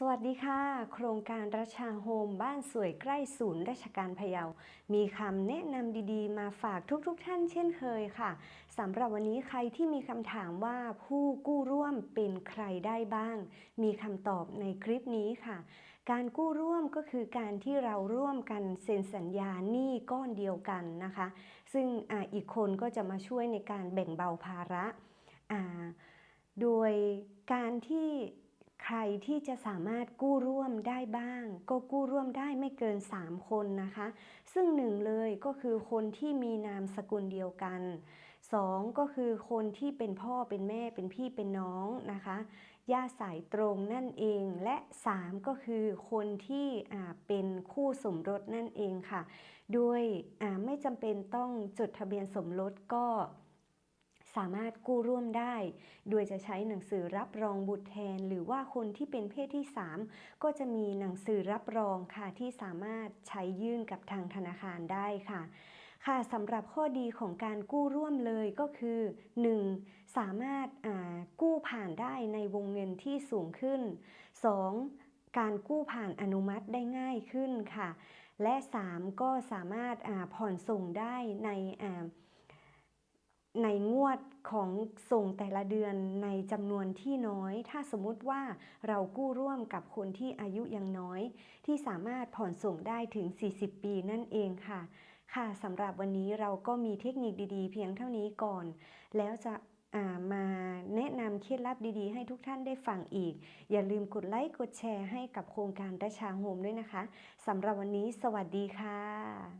สวัสดีค่ะ โครงการราชาโฮม บ้านสวยใกล้ศูนย์ราชการพะเยา มีคำแนะนำดีๆ มาฝากทุกๆทท่านเช่นเคยค่ะสำหรับวันนี้ใครที่มีคำถามว่าผู้กู้ร่วมเป็นใครได้บ้าง มีคำตอบในคลิปนี้ค่ะ การกู้ร่วมก็คือการที่เราร่วมกันเซ็นสัญญาหนี้ก้อนเดียวกันนะคะ ซึ่งออีกคนก็จะมาช่วยในการแบ่งเบาภาระ โดยการที่ ใครที่จะสามารถกู้ร่วมได้บ้าง ก็กู้ร่วมได้ไม่เกิน 3 คนนะคะ ซึ่งหนึ่งเลยก็คือคนที่มีนามสกุลเดียวกัน 2 ก็คือคนที่เป็นพ่อเป็นแม่เป็นพี่เป็นน้องนะคะญาติสายตรงนั่นเองและ 3 ก็คือคนที่เป็นคู่สมรสนั่นเองค่ะโดยไม่จำเป็นต้องจดทะเบียนสมรสก็ สามารถกู้ร่วมได้ โดยจะใช้หนังสือรับรองบุตรแทน หรือว่าคนที่เป็นเพศที่ 3 ก็จะมีหนังสือรับรองค่ะที่สามารถใช้ยื่นกับทางธนาคารได้ค่ะค่ะสำหรับข้อดีของการกู้ร่วมเลยก็คือ 1. สามารถกู้ผ่านได้ในวงเงินที่สูงขึ้น 2. การกู้ผ่านอนุมัติได้ง่ายขึ้นค่ะ และ 3 ก็สามารถผ่อนส่งได้ใน ในงวดของส่งแต่ละเดือนในจำนวนที่น้อย ถ้าสมมุติว่าเรากู้ร่วมกับคนที่อายุยังน้อย ที่สามารถผ่อนส่งได้ถึง 40 ปีนั่นเองค่ะ ค่ะสำหรับวันนี้เราก็มีเทคนิคดีๆ เพียงเท่านี้ก่อน แล้วจะมาแนะนำเคล็ดลับดีๆ ให้ทุกท่านได้ฟังอีก อย่าลืมกดไลค์กดแชร์ให้กับโครงการราชาโฮมด้วยนะคะสำหรับวันนี้ สวัสดีค่ะ